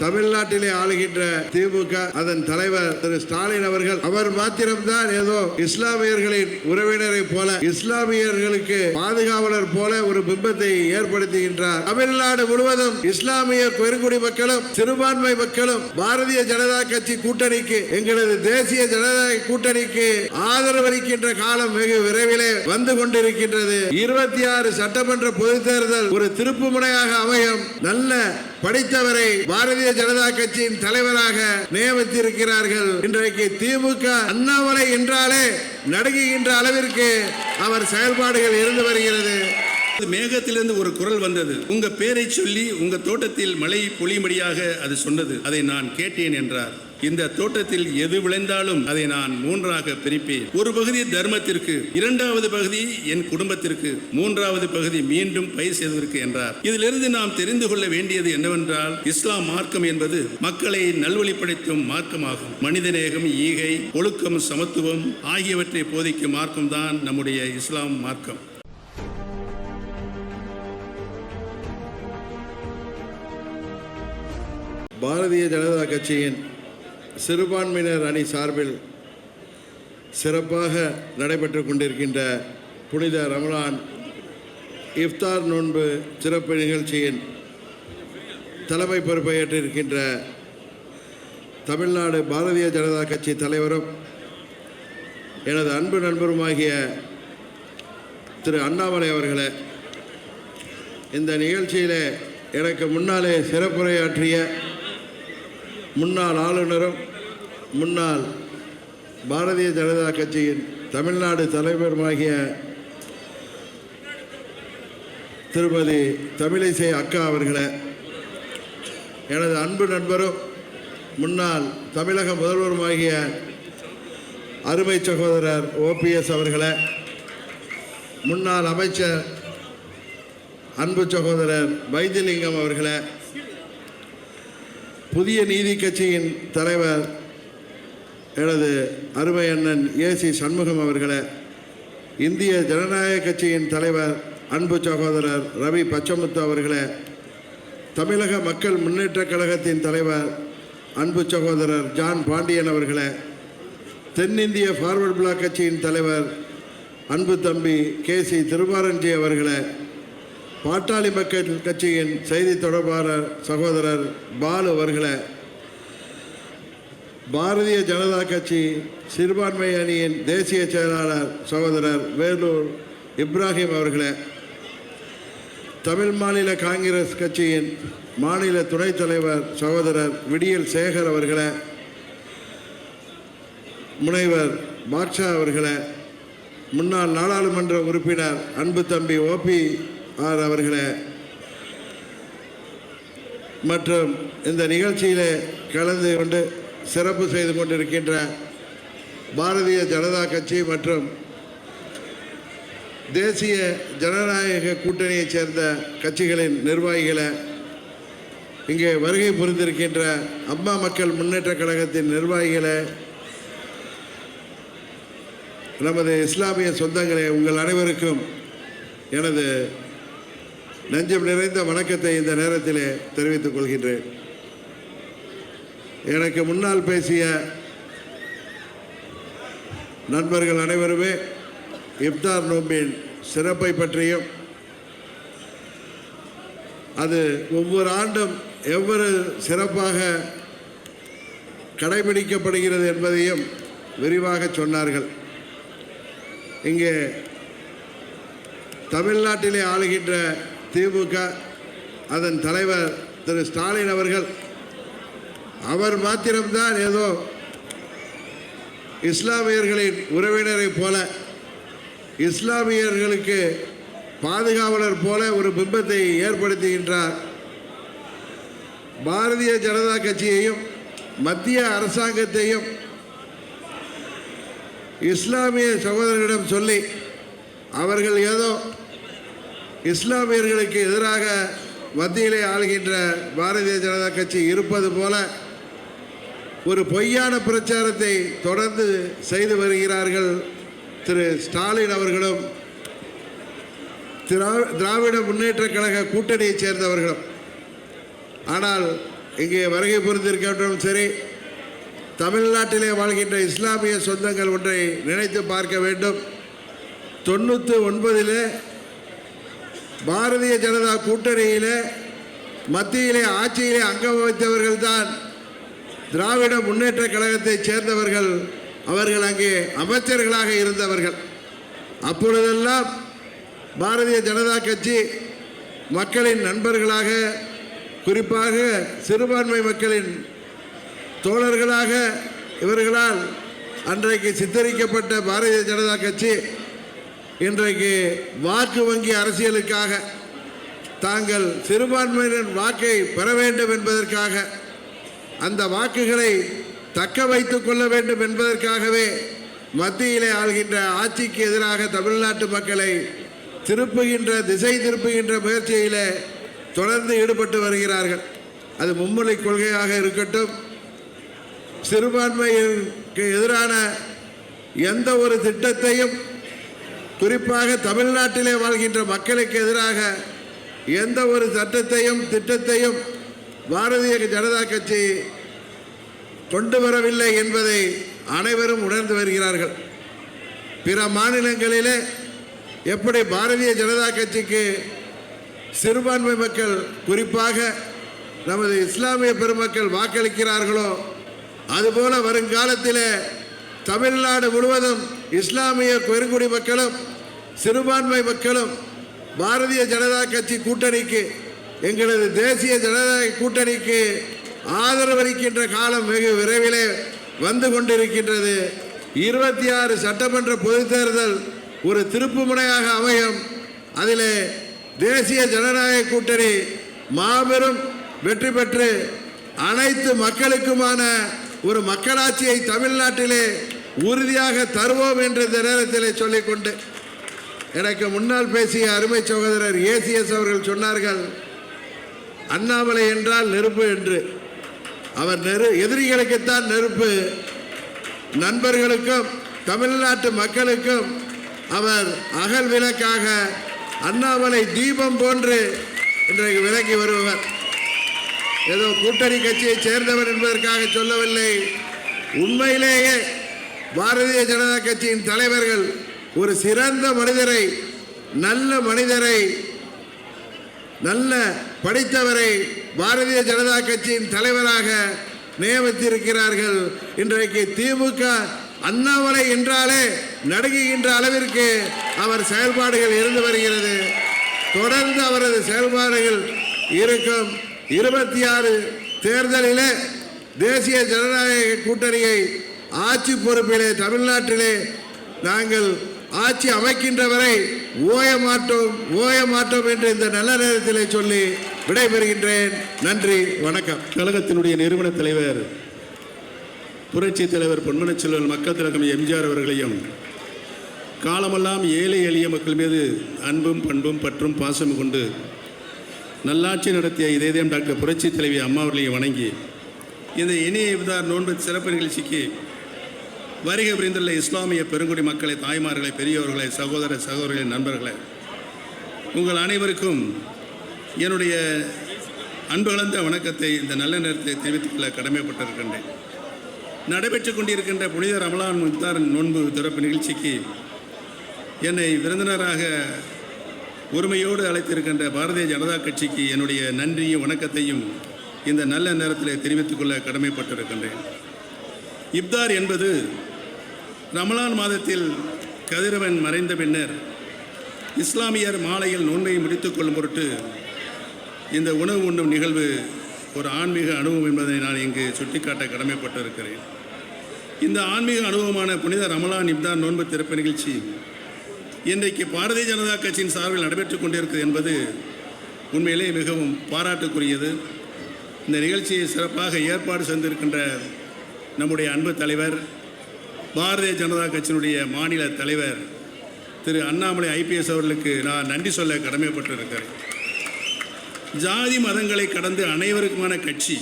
தமிழ்நாட்டிலே ஆளுகின்ற திமுக அதன் தலைவர் திரு ஸ்டாலின் அவர்கள் அவர் மாத்திரம்தான் ஏதோ இஸ்லாமியர்களின் உறவினரை போல இஸ்லாமியர்களுக்கு பாதுகாவலர் போல ஒரு பிம்பத்தை ஏற்படுத்துகின்றார். தமிழ்நாடு முழுவதும் இஸ்லாமிய பெருங்குடி மக்களும் சிறுபான்மை மக்களும் பாரதிய ஜனதா கட்சி கூட்டணிக்கு எங்களது தேசிய ஜனதா கூட்டணிக்கு ஆதரவளிக்கின்ற காலம் வெகு விரைவிலே வந்து கொண்டிருக்கின்றது. இருபத்தி ஆறு சட்டமன்ற பொதுத் தேர்தல் ஒரு திருப்பு முனையாக அமையும். நல்ல படித்தவரை பாரதிய ஜனதா கட்சியின் தலைவராக நியமித்திருக்கிறார்கள். இன்றைக்கு திமுக அண்ணாமலை என்றாலே நடுங்குகின்ற அளவிற்கு அவர் செயல்பாடுகள் இருந்து வருகிறது. மேகத்திலிருந்து ஒரு குரல் வந்தது. உங்க பேரை சொல்லி உங்க தோட்டத்தில் மழை பொழியும்படியாக அது சொன்னது. அதை நான் கேட்டேன் என்றார். இந்த தோட்டத்தில் எது விளைந்தாலும் அதை நான் மூன்றாக பிரிப்பேன். ஒரு பகுதி தர்மத்திற்கு இரண்டாவது பகுதி என் குடும்பத்திற்கு மூன்றாவது பகுதி மீண்டும் பயிர் செய்வதற்கு என்றார். இதிலிருந்து நாம் தெரிந்து கொள்ள வேண்டியது என்னவென்றால் இஸ்லாம் மார்க்கம் என்பது மக்களை நல்வழிப்படுத்தும் மார்க்கமாகும். மனிதநேகம் ஈகை ஒழுக்கம் சமத்துவம் ஆகியவற்றை போதிக்கும் மார்க்கம் தான் நம்முடைய இஸ்லாம் மார்க்கம். பாரதிய ஜனதா கட்சியின் சிறுபான்மையினர் அணி சார்பில் சிறப்பாக நடைபெற்று கொண்டிருக்கின்ற புனித ரமலான் இஃப்தார் நோன்பு சிறப்பு நிகழ்ச்சியின் தலைமை பொறுப்பை ஏற்றிருக்கின்ற தமிழ்நாடு பாரதிய ஜனதா கட்சி தலைவரும் எனது அன்பு நண்பருமாகிய திரு அண்ணாமலை அவர்களே இந்த நிகழ்ச்சியிலே எனக்கு முன்னாலே சிறப்புரையாற்றிய முன்னாள் ஆளுநரும் முன்னாள் பாரதிய ஜனதா கட்சியின் தமிழ்நாடு தலைவருமாகிய திருமதி தமிழிசை அக்கா அவர்களை எனது அன்பு நண்பரும் முன்னாள் தமிழக முதல்வருமாகிய அருமை சகோதரர் ஓபிஎஸ் அவர்களை முன்னாள் அமைச்சர் அன்பு சகோதரர் வைத்தியலிங்கம் அவர்களை புதிய நீதி கட்சியின் தலைவர் எனது அருமை அண்ணன் ஏசி சண்முகம் அவர்களை இந்திய ஜனநாயக கட்சியின் தலைவர் அன்பு சகோதரர் ரவி பச்சமுத்து அவர்களே தமிழக மக்கள் முன்னேற்ற கழகத்தின் தலைவர் அன்பு சகோதரர் ஜான் பாண்டியன் அவர்களை தென்னிந்திய ஃபார்வர்ட் பிளாக் கட்சியின் தலைவர் அன்பு தம்பி கே சி திருமாரஞ்சி அவர்களை பாட்டாளி மக்கள் கட்சியின் செய்தி தொடர்பாளர் சகோதரர் பாலு அவர்களை பாரதிய ஜனதா கட்சி சிறுபான்மை அணியின் தேசிய செயலாளர் சகோதரர் வேலூர் இப்ராஹிம் அவர்களே தமிழ் மாநில காங்கிரஸ் கட்சியின் மாநில துணைத் தலைவர் சகோதரர் விடியல் சேகர் அவர்களே முனைவர் பாட்ஷா அவர்களே முன்னாள் நாடாளுமன்ற உறுப்பினர் அன்பு தம்பி ஓபி அவர்களை மற்றும் இந்த நிகழ்ச்சியில் கலந்து கொண்டு சிறப்பு செய்து கொண்டிருக்கின்ற பாரதிய ஜனதா கட்சி மற்றும் தேசிய ஜனநாயக கூட்டணியைச் சேர்ந்த கட்சிகளின் நிர்வாகிகளை இங்கே வருகை புரிந்திருக்கின்ற அம்மா மக்கள் முன்னேற்றக் கழகத்தின் நிர்வாகிகளை நமது இஸ்லாமிய சொந்தங்களே உங்கள் அனைவருக்கும் எனது நெஞ்சம் நிறைந்த வணக்கத்தை இந்த நேரத்தில் தெரிவித்துக் கொள்கின்றேன். எனக்கு முன்னால் பேசிய நண்பர்கள் அனைவருமே இப்தார் நோம்பின் சிறப்பை பற்றியும் அது ஒவ்வொரு ஆண்டும் எவ்வளவு சிறப்பாக கடைபிடிக்கப்படுகிறது என்பதையும் விரிவாக சொன்னார்கள். இங்கே தமிழ்நாட்டிலே ஆளுகின்ற திமுக அதன் தலைவர் திரு ஸ்டாலின் அவர்கள் அவர் மாத்திரம்தான் ஏதோ இஸ்லாமியர்களின் உறவினரை போல இஸ்லாமியர்களுக்கு பாதுகாவலர் போல ஒரு பிம்பத்தை ஏற்படுத்துகின்றார். பாரதிய ஜனதா கட்சியையும் மத்திய அரசாங்கத்தையும் இஸ்லாமிய சகோதரர்களிடம் சொல்லி அவர்கள் ஏதோ இஸ்லாமியர்களுக்கு எதிராக மத்தியிலே ஆளுகின்ற பாரதிய ஜனதா கட்சி இருப்பது போல ஒரு பொய்யான பிரச்சாரத்தை தொடர்ந்து செய்து வருகிறார்கள் திரு ஸ்டாலின் அவர்களும் திராவிட முன்னேற்றக் கழக கூட்டணியைச் சேர்ந்தவர்களும். ஆனால் இங்கே வருகை புரிந்திருக்கட்டும் சரி தமிழ்நாட்டிலே வாழ்கின்ற இஸ்லாமிய சொந்தங்கள் ஒன்றை நினைத்து பார்க்க வேண்டும். தொண்ணூற்றி ஒன்பதிலே பாரதிய ஜனதா கூட்டணியிலே மத்தியிலே ஆட்சியிலே அங்கம் வகித்தவர்கள் தான் திராவிட முன்னேற்ற கழகத்தைச் சேர்ந்தவர்கள். அவர்கள் அங்கே அமைச்சர்களாக இருந்தவர்கள். அப்பொழுதெல்லாம் பாரதிய ஜனதா கட்சி மக்களின் நண்பர்களாக குறிப்பாக சிறுபான்மை மக்களின் தோழர்களாக இவர்களால் அன்றைக்கு சித்தரிக்கப்பட்ட பாரதிய ஜனதா கட்சி இன்றைக்கு வாக்கு வங்கி அரசியலுக்காக தாங்கள் சிறுபான்மையினர் வாக்கை பெற வேண்டும் என்பதற்காக அந்த வாக்குகளை தக்க வைத்து கொள்ள வேண்டும் என்பதற்காகவே மத்தியிலே ஆள்கின்ற ஆட்சிக்கு எதிராக தமிழ்நாட்டு மக்களை திருப்புகின்ற திசை திருப்புகின்ற முயற்சியிலே தொடர்ந்து ஈடுபட்டு வருகிறார்கள். அது மும்மொழி கொள்கையாக இருக்கட்டும் சிறுபான்மையிற்கு எதிரான எந்த ஒரு திட்டத்தையும் குறிப்பாக தமிழ்நாட்டிலே வாழ்கின்ற மக்களுக்கு எதிராக எந்த ஒரு சட்டத்தையும் திட்டத்தையும் பாரதிய ஜனதா கட்சி கொண்டு வரவில்லை என்பதை அனைவரும் உணர்ந்து வருகிறார்கள். பிற மாநிலங்களிலே எப்படி பாரதிய ஜனதா கட்சிக்கு சிறுபான்மை மக்கள் குறிப்பாக நமது இஸ்லாமிய பெருமக்கள் வாக்களிக்கிறார்களோ அதுபோல வருங்காலத்திலே தமிழ்நாடு முழுவதும் இஸ்லாமிய பெருங்குடி மக்களும் சிறுபான்மை மக்களும் பாரதிய ஜனதா கட்சி கூட்டணிக்கு எங்களது தேசிய ஜனதா கூட்டணிக்கு ஆதரவளிக்கின்ற காலம் வெகு விரைவிலே வந்து கொண்டிருக்கின்றது. இருபத்தி ஆறு சட்டமன்ற பொதுத் தேர்தல் ஒரு திருப்புமுனையாக அமையும். அதிலே தேசிய ஜனநாயக கூட்டணி மாபெரும் வெற்றி பெற்று அனைத்து மக்களுக்குமான ஒரு மக்களாட்சியை தமிழ்நாட்டிலே உறுதியாக தருவோம் என்ற இந்த சொல்லிக்கொண்டு எனக்கு முன்னால் பேசிய அருமை சகோதரர் ஏசிஎஸ் அவர்கள் சொன்னார்கள் அண்ணாமலை என்றால் நெருப்பு என்று. அவர் நெரு எதிரிகளுக்குத்தான் நெருப்பு. நண்பர்களுக்கும் தமிழ்நாட்டு மக்களுக்கும் அவர் அகல் விளக்காக அண்ணாமலை தீபம் போன்று இன்றைக்கு விலகி வருபவர். ஏதோ கூட்டணி கட்சியைச் சேர்ந்தவர் என்பதற்காக சொல்லவில்லை. உண்மையிலேயே பாரதிய ஜனதா கட்சியின் தலைவர்கள் ஒரு சிறந்த மனிதரை நல்ல மனிதரை நல்ல படித்தவரை பாரதிய ஜனதா கட்சியின் தலைவராக நியமித்திருக்கிறார்கள். இன்றைக்கு திமுக அண்ணாமலை என்றாலே நடுங்குகின்ற அளவிற்கு அவர் செயல்பாடுகள் இருந்து வருகிறது. தொடர்ந்து அவரது செயல்பாடுகள் இருக்கும். இருபத்தி ஆறு தேர்தலிலே தேசிய ஜனநாயக கூட்டணியை ஆட்சி பொறுப்பிலே தமிழ்நாட்டிலே நாங்கள் ஆட்சி அமைக்கின்ற வரை ஓய மாட்டோம் ஓய மாட்டோம் என்று இந்த நல்ல நேரத்திலே சொல்லி விடைபெறுகின்றேன். நன்றி வணக்கம். கழகத்தினுடைய நிறுவன தலைவர் புரட்சி தலைவர் பொன்மனச் செல்வன் மக்கள் திலகம் எம்ஜிஆர் அவர்களையும் காலமெல்லாம் ஏழை எளிய மக்கள் மீது அன்பும் பண்பும் பற்றும் பாசமும் கொண்டு நல்லாட்சி நடத்திய இதயம் டாக்டர் புரட்சி தலைவி அம்மா அவர்களையும் வணங்கி இந்த இனிய இதார் நோன்பு சிறப்பு நிகழ்ச்சிக்கு வருகை புரிந்துள்ள இஸ்லாமிய பெருங்குடி மக்களை தாய்மார்களை பெரியவர்களை சகோதர சகோதரிகளின் நண்பர்களை. உங்கள் அனைவருக்கும் என்னுடைய அன்புகளந்த வணக்கத்தை இந்த நல்ல நேரத்தை தெரிவித்துக் கொள்ள கடமைப்பட்டிருக்கின்றேன். நடைபெற்றுக் கொண்டிருக்கின்ற புனித ரமலான் முக்தார் நோன்பு திறப்பு நிகழ்ச்சிக்கு என்னை விருந்தினராக உரிமையோடு அழைத்திருக்கின்ற பாரதிய ஜனதா கட்சிக்கு என்னுடைய நன்றியும் வணக்கத்தையும் இந்த நல்ல நேரத்தில் தெரிவித்துக் கொள்ள கடமைப்பட்டிருக்கின்றேன். இப்தார் என்பது ரமலான் மாதத்தில் கதிரவன் மறைந்த பின்னர் இஸ்லாமியர் மாலையில் நோன்பை முடித்துக் கொள்ளும் பொருட்டு இந்த உணவு உண்ணும் நிகழ்வு ஒரு ஆன்மீக அனுபவம் என்பதை நான் இங்கு சுட்டிக்காட்ட கடமைப்பட்டிருக்கிறேன். இந்த ஆன்மீக அனுபவமான புனித ரமலான் இப்தான் நோன்பு திறப்பு நிகழ்ச்சி இன்றைக்கு பாரதிய ஜனதா கட்சியின் சார்பில் நடைபெற்றுக் கொண்டிருக்கிறது என்பது உண்மையிலே மிகவும் பாராட்டுக்குரியது. இந்த நிகழ்ச்சியை சிறப்பாக ஏற்பாடு செய்திருக்கின்ற நம்முடைய அன்பு தலைவர் பாரதிய ஜனதா கட்சியினுடைய மாநில தலைவர் திரு அண்ணாமலை ஐபிஎஸ் அவர்களுக்கு நான் நன்றி சொல்ல கடமைப்பட்டிருக்கிறேன். ஜாதி மதங்களை கடந்து அனைவருக்குமான கட்சி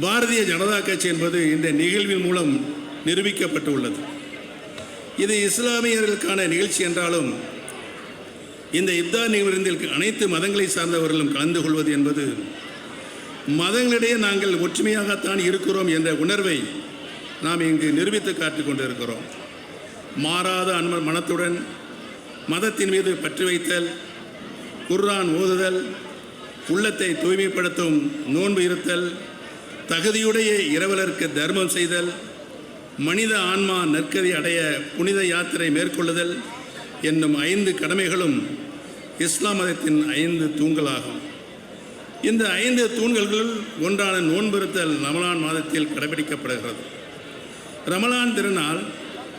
பாரதிய ஜனதா கட்சி என்பது இந்த நிகழ்வின் மூலம் நிரூபிக்கப்பட்டு உள்ளது இது இஸ்லாமியர்களுக்கான நிகழ்ச்சி என்றாலும் இந்த இப்தார் நிகழ்வில் அனைத்து மதங்களை சார்ந்தவர்களும் கலந்து கொள்வது என்பது மதங்களிடையே நாங்கள் ஒற்றுமையாகத்தான் இருக்கிறோம் என்ற உணர்வை நாம் இங்கு நிரூபித்து காட்டிக் கொண்டிருக்கிறோம். மாறாத அன்ப மனத்துடன் மதத்தின் மீது பற்றி வைத்தல் குர்ரான் ஓதுதல் உள்ளத்தை தூய்மைப்படுத்தும் நோன்பு இருத்தல் தகுதியுடைய இரவலருக்கு தர்மம் செய்தல் மனித ஆன்மா நற்கதி அடைய புனித யாத்திரை மேற்கொள்ளுதல் என்னும் ஐந்து கடமைகளும் இஸ்லாம் மதத்தின் ஐந்து தூண்களாகும். இந்த ஐந்து தூண்களுக்குள் ஒன்றான நோன்பிருத்தல் ரமலான் மாதத்தில் கடைபிடிக்கப்படுகிறது. ரமலான் திருநாள்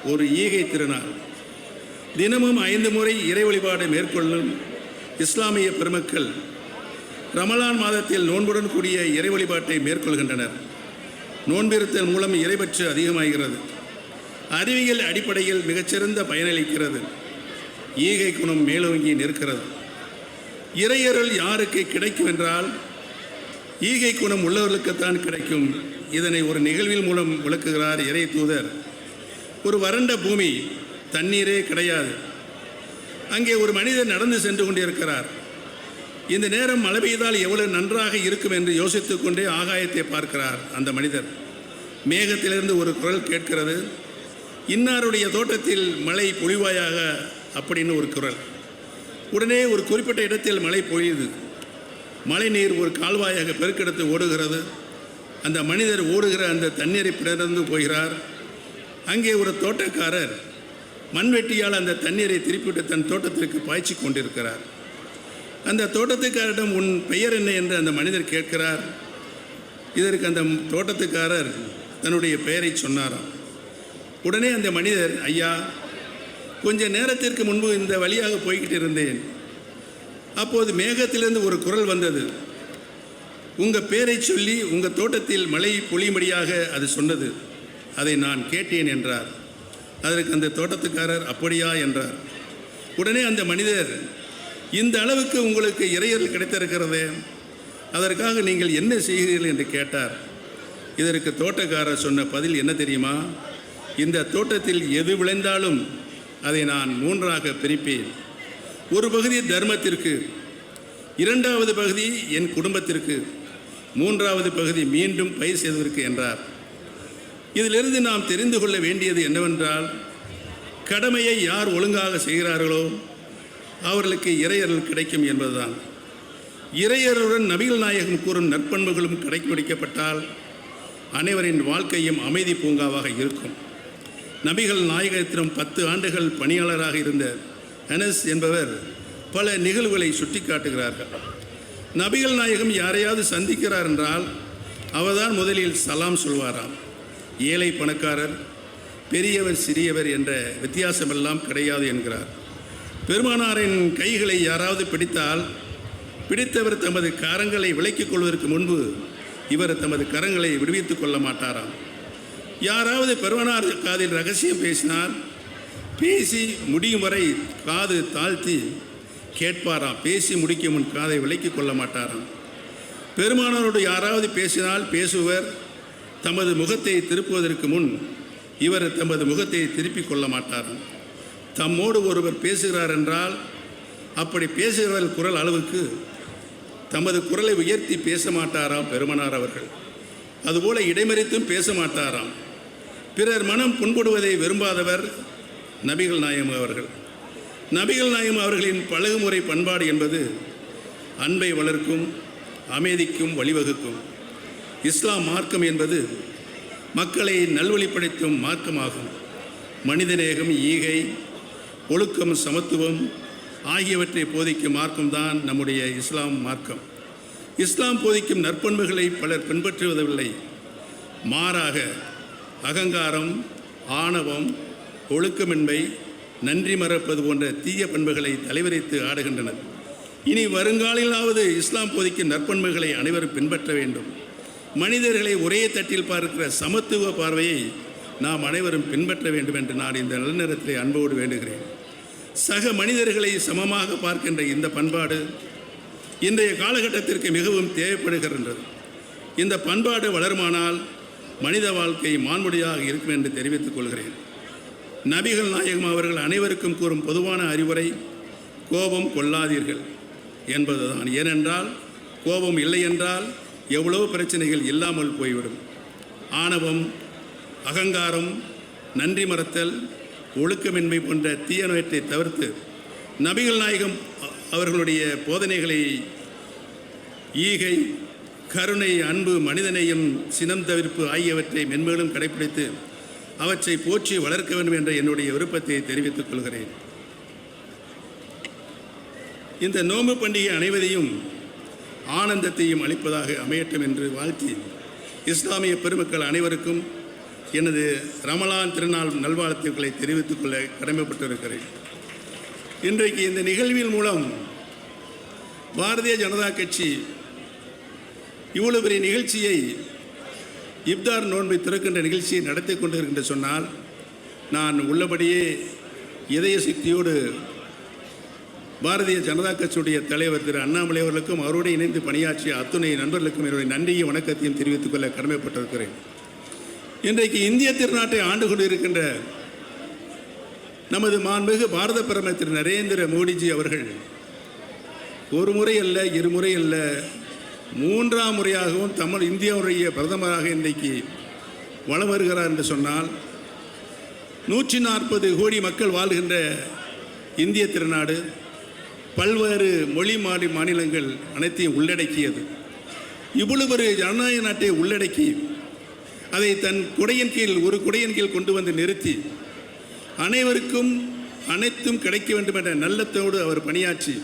ஒரு ஈகை திருநாள். தினமும் ஐந்து முறை இறை வழிபாடு மேற்கொள்ளும் இஸ்லாமிய பெருமக்கள் ரமலான் மாதத்தில் நோன்புடன் கூடிய இறை வழிபாட்டை மேற்கொள்கின்றனர். நோன்பிருத்தல் மூலம் இறைபற்று அதிகமாகிறது. அறிவியல் அடிப்படையில் மிகச்சிறந்த பயனளிக்கிறது. ஈகை குணம் மேலோங்கி நிற்கிறது. இறையருள் யாருக்கு கிடைக்கும் என்றால் ஈகை குணம் உள்ளவர்களுக்குத்தான் கிடைக்கும். இதனை ஒரு நிகழ்வின் மூலம் விளக்குகிறார் இறை தூதர். ஒரு வறண்ட பூமி தண்ணீரே கிடையாது. அங்கே ஒரு மனிதர் நடந்து சென்று கொண்டிருக்கிறார். இந்த நேரம் மழை பெய்தால் எவ்வளவு நன்றாக இருக்கும் என்று யோசித்துக் கொண்டே ஆகாயத்தை பார்க்கிறார் அந்த மனிதர். மேகத்திலிருந்து ஒரு குரல் கேட்கிறது. இன்னாருடைய தோட்டத்தில் மழை பொழிவாயாக அப்படின்னு ஒரு குரல். உடனே ஒரு குறிப்பிட்ட இடத்தில் மழை பொழியுது. மழை நீர் ஒரு கால்வாயாக பெருக்கெடுத்து ஓடுகிறது. அந்த மனிதர் ஓடுகிற அந்த தண்ணீரை பிறந்து போகிறார். அங்கே ஒரு தோட்டக்காரர் மண்வெட்டியால் அந்த தண்ணீரை திருப்பிவிட்டு தன் தோட்டத்திற்கு பாய்ச்சி கொண்டிருக்கிறார். அந்த தோட்டத்துக்காரரிடம் உன் பெயர் என்ன? என்று அந்த மனிதர் கேட்கிறார். இதற்கு அந்த தோட்டத்துக்காரர் தன்னுடைய பெயரை சொன்னாராம். உடனே அந்த மனிதர் ஐயா கொஞ்ச நேரத்திற்கு முன்பு இந்த வழியாக போய்கிட்டு இருந்தேன். அப்போது மேகத்திலிருந்து ஒரு குரல் வந்தது. உங்கள் பேரை சொல்லி உங்கள் தோட்டத்தில் மழை பொழியும்படியாக அது சொன்னது. அதை நான் கேட்டேன் என்றார். அதற்கு அந்த தோட்டத்துக்காரர் அப்படியா? என்றார். உடனே அந்த மனிதர் இந்த அளவுக்கு உங்களுக்கு இறையல் கிடைத்திருக்கிறதே? அதற்காக நீங்கள் என்ன செய்கிறீர்கள்? என்று கேட்டார். இதற்கு தோட்டக்காரர் சொன்ன பதில் என்ன தெரியுமா? இந்த தோட்டத்தில் எது விளைந்தாலும் அதை நான் மூன்றாக பிரிப்பேன். ஒரு பகுதி தர்மத்திற்கு இரண்டாவது பகுதி என் குடும்பத்திற்கு. மூன்றாவது பகுதி மீண்டும் பயிர் செய்வதற்கு என்றார். இதிலிருந்து நாம் தெரிந்து கொள்ள வேண்டியது என்னவென்றால் கடமையை யார் ஒழுங்காக செய்கிறார்களோ அவர்களுக்கு இறையர்கள் கிடைக்கும் என்பதுதான். இறையருடன் நபிகள் நாயகம் கூறும் நற்பண்புகளும் கடைபிடிக்கப்பட்டால் அனைவரின் வாழ்க்கையும் அமைதி பூங்காவாக இருக்கும். நபிகள் நாயகத்திடம் பத்து ஆண்டுகள் பணியாளராக இருந்த அனஸ் என்பவர் பல நிகழ்வுகளை சுட்டிக்காட்டுகிறார்கள். நபிகள் நாயகம் யாரையாவது சந்திக்கிறார் என்றால் அவர்தான் முதலில் சலாம் சொல்வாராம். ஏழை பணக்காரர் பெரியவர் சிறியவர் என்ற வித்தியாசமெல்லாம் கிடையாது என்கிறார். பெருமானாரின் கைகளை யாராவது பிடித்தால் பிடித்தவர் தமது கரங்களை விலக்கிக் கொள்வதற்கு முன்பு இவர் தமது கரங்களை விடுவித்துக் கொள்ள மாட்டாராம். யாராவது பெருமானார் காதில் ரகசியம் பேசினால் பேசி முடியும் வரை காது தாழ்த்தி கேட்பாராம் பேசி முடிக்கும் முன் காதை விலக்கிக் கொள்ள மாட்டாராம். பெருமானாரோடு யாராவது பேசினால் பேசுவர். தமது முகத்தை திருப்புவதற்கு முன் இவர் தமது முகத்தை திருப்பிக் கொள்ள மாட்டாராம். தம்மோடு ஒருவர் பேசுகிறார் என்றால் அப்படி பேசுகிறவர் குரல் அளவுக்கு தமது குரலை உயர்த்தி பேச மாட்டாராம் பெருமனார் அவர்கள். அதுபோல இடைமறித்தும் பேச மாட்டாராம். பிறர் மனம் புண்படுவதை விரும்பாதவர் நபிகள் நாயம் அவர்கள். நபிகள் நாயகம் அவர்களின் பழகுமுறை பண்பாடு என்பது அன்பை வளர்க்கும் அமைதிக்கும் வழிவகுக்கும். இஸ்லாம் மார்க்கம் என்பது மக்களை நல்வழிப்படுத்தும் மார்க்கமாகும். மனிதநேகம் ஈகை ஒழுக்கம் சமத்துவம் ஆகியவற்றை போதிக்கும் மார்க்கம்தான் நம்முடைய இஸ்லாம் மார்க்கம். இஸ்லாம் போதிக்கும் நற்பண்புகளை பலர் பின்பற்றுவதில்லை. மாறாக அகங்காரம் ஆணவம் ஒழுக்கமின்மை நன்றி மறப்பது போன்ற தீய பண்புகளை தலைவரித்து ஆடுகின்றனர். இனி வருங்காலிலாவது இஸ்லாம் போதிக்கும் நற்பண்புகளை அனைவரும் பின்பற்ற வேண்டும். மனிதர்களை ஒரே தட்டில் பார்க்கிற சமத்துவ பார்வையை நாம் அனைவரும் பின்பற்ற வேண்டும் என்று நான் இந்த நல்ல அன்போடு வேண்டுகிறேன். சக மனிதர்களை சமமாக பார்க்கின்ற இந்த பண்பாடு இன்றைய காலகட்டத்திற்கு மிகவும் தேவைப்படுகின்றது. இந்த பண்பாடு வளருமானால் மனித வாழ்க்கை மான்முடியாக இருக்கும் என்று தெரிவித்துக் கொள்கிறேன். நபிகள் நாயகம் அவர்கள் அனைவருக்கும் கூறும் பொதுவான அறிவுரை கோபம் கொள்ளாதீர்கள் என்பதுதான். ஏனென்றால் கோபம் இல்லை என்றால் எவ்வளவு பிரச்சனைகள் இல்லாமல் போய்விடும். ஆணவம் அகங்காரம் நன்றி மறத்தல் ஒழுக்கமின்மை போன்ற தீயனவற்றை தவிர்த்து நபிகள் நாயகம் அவர்களுடைய போதனைகளை ஈகை கருணை அன்பு மனிதநேயம் சினம் தவிர்ப்பு ஆகியவற்றை மென்மேலும் கடைபிடித்து அவற்றை போற்றி வளர்க்க வேண்டும் என்ற என்னுடைய விருப்பத்தை தெரிவித்துக் கொள்கிறேன். இந்த நோம்பு பண்டிகை அனைவரையும் ஆனந்தத்தையும் அளிப்பதாக அமையட்டும் என்று வாழ்த்தி இஸ்லாமிய பெருமக்கள் அனைவருக்கும் எனது ரமலான் திருநாள் நல்வாழ்த்துக்களை தெரிவித்துக் கொள்ள கடமைப்பட்டிருக்கிறேன். இன்றைக்கு இந்த நிகழ்வின் மூலம் பாரதிய ஜனதா கட்சி இவ்வளவு பெரிய நிகழ்ச்சியை இப்தார் நோன்பை திறக்கின்ற நிகழ்ச்சியை நடத்தி கொண்டிருக்கின்ற சொன்னால் நான் உள்ளபடியே இதய சக்தியோடு பாரதிய ஜனதா கட்சியுடைய தலைவர் திரு அண்ணாமலை அவர்களுக்கும் அவரோடு இணைந்து பணியாற்றிய அத்துணை நண்பர்களுக்கும் என்னுடைய நன்றியும் வணக்கத்தையும் தெரிவித்துக் கொள்ள கடமைப்பட்டிருக்கிறேன். இன்றைக்கு இந்திய திருநாட்டை ஆண்டு கொண்டிருக்கின்ற நமது மாண்புமிகு பாரத பிரதமர் திரு நரேந்திர மோடிஜி அவர்கள் ஒரு முறை அல்ல இருமுறை அல்ல மூன்றாம் முறையாகவும் தமிழ் இந்தியாவுடைய பிரதமராக இன்றைக்கு வலம் வருகிறார் என்று சொன்னால் நூற்றி நாற்பது கோடி மக்கள் வாழ்கின்ற இந்திய திருநாடு பல்வேறு மொழி மாறி மாநிலங்கள் அனைத்தையும் உள்ளடக்கியது. இவ்வளவு ஒரு ஜனநாயக நாட்டை உள்ளடக்கி அதை தன் குடையின் கீழ் ஒரு குடையின் கீழ் கொண்டு வந்து நிறுத்தி அனைவருக்கும் அனைத்தும் கிடைக்க வேண்டும் என்ற நல்லத்தோடு அவர் பணியாற்றி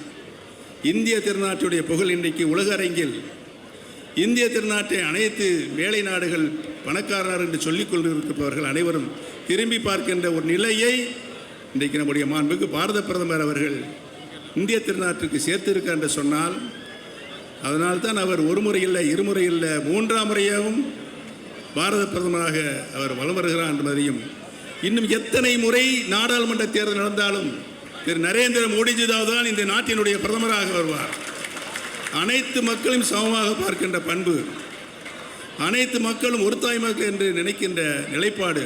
இந்திய திருநாட்டுடைய புகழ் இன்றைக்கு உலக அரங்கில் இந்திய திருநாட்டை அனைத்து மேலை நாடுகள் பணக்காரர் என்று சொல்லிக் கொண்டிருப்பவர்கள் அனைவரும் திரும்பி பார்க்கின்ற ஒரு நிலையை இன்றைக்கு நம்முடைய மாண்புக்கு பாரத பிரதமர் அவர்கள் இந்திய திருநாட்டிற்கு சேர்த்திருக்கார் என்று சொன்னால் அதனால்தான் அவர் ஒரு முறை இல்லை இருமுறை இல்லை மூன்றாம் முறையாகவும் பாரத பிரதமராக அவர் வலம் வருகிறார் என்பதையும் இன்னும் எத்தனை முறை நாடாளுமன்ற தேர்தல் நடந்தாலும் திரு நரேந்திர மோடிஜிதாவ் தான் இந்த நாட்டினுடைய பிரதமராக வருவார். அனைத்து மக்களையும் சமமாக பார்க்கின்ற பண்பு அனைத்து மக்களும் ஒரு தாய் மக்கள் என்று நினைக்கின்ற நிலைப்பாடு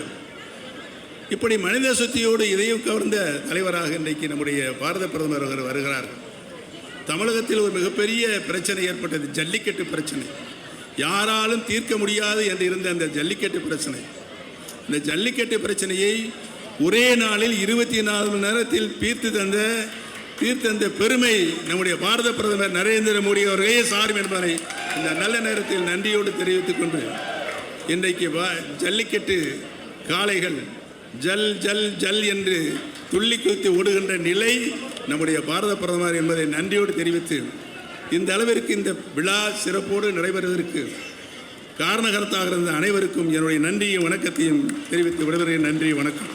இப்படி மனித சுத்தியோடு இதையும் கவர்ந்த தலைவராக இன்றைக்கு நம்முடைய பாரத பிரதமர் அவர் வருகிறார் தமிழகத்தில் ஒரு மிகப்பெரிய பிரச்சனை ஏற்பட்டது ஜல்லிக்கட்டு பிரச்சனை. யாராலும் தீர்க்க முடியாது என்று இருந்த அந்த ஜல்லிக்கட்டு பிரச்சனை. இந்த ஜல்லிக்கட்டு பிரச்சனையை ஒரே நாளில் இருபத்தி நாலு மணி நேரத்தில் தீர்த்து தந்த தீர்த்தந்த பெருமை நம்முடைய பாரத பிரதமர் நரேந்திர மோடி அவர்களே சாரும் என்பதை இந்த நல்ல நேரத்தில் நன்றியோடு தெரிவித்துக் கொண்டு இன்றைக்கு வா- ஜல்லிக்கட்டு காளைகள் ஜல் ஜல் ஜல் என்று துள்ளி குதித்து ஓடுகின்ற நிலை நம்முடைய பாரத பிரதமர் என்பதை நன்றியோடு தெரிவித்து இந்த அளவிற்கு இந்த விழா சிறப்போடு நடைபெறுவதற்கு காரணகர்த்தாக இருந்த அனைவருக்கும் என்னுடைய நன்றியும் வணக்கத்தையும் தெரிவித்து விடுவதற்கு நன்றி வணக்கம்.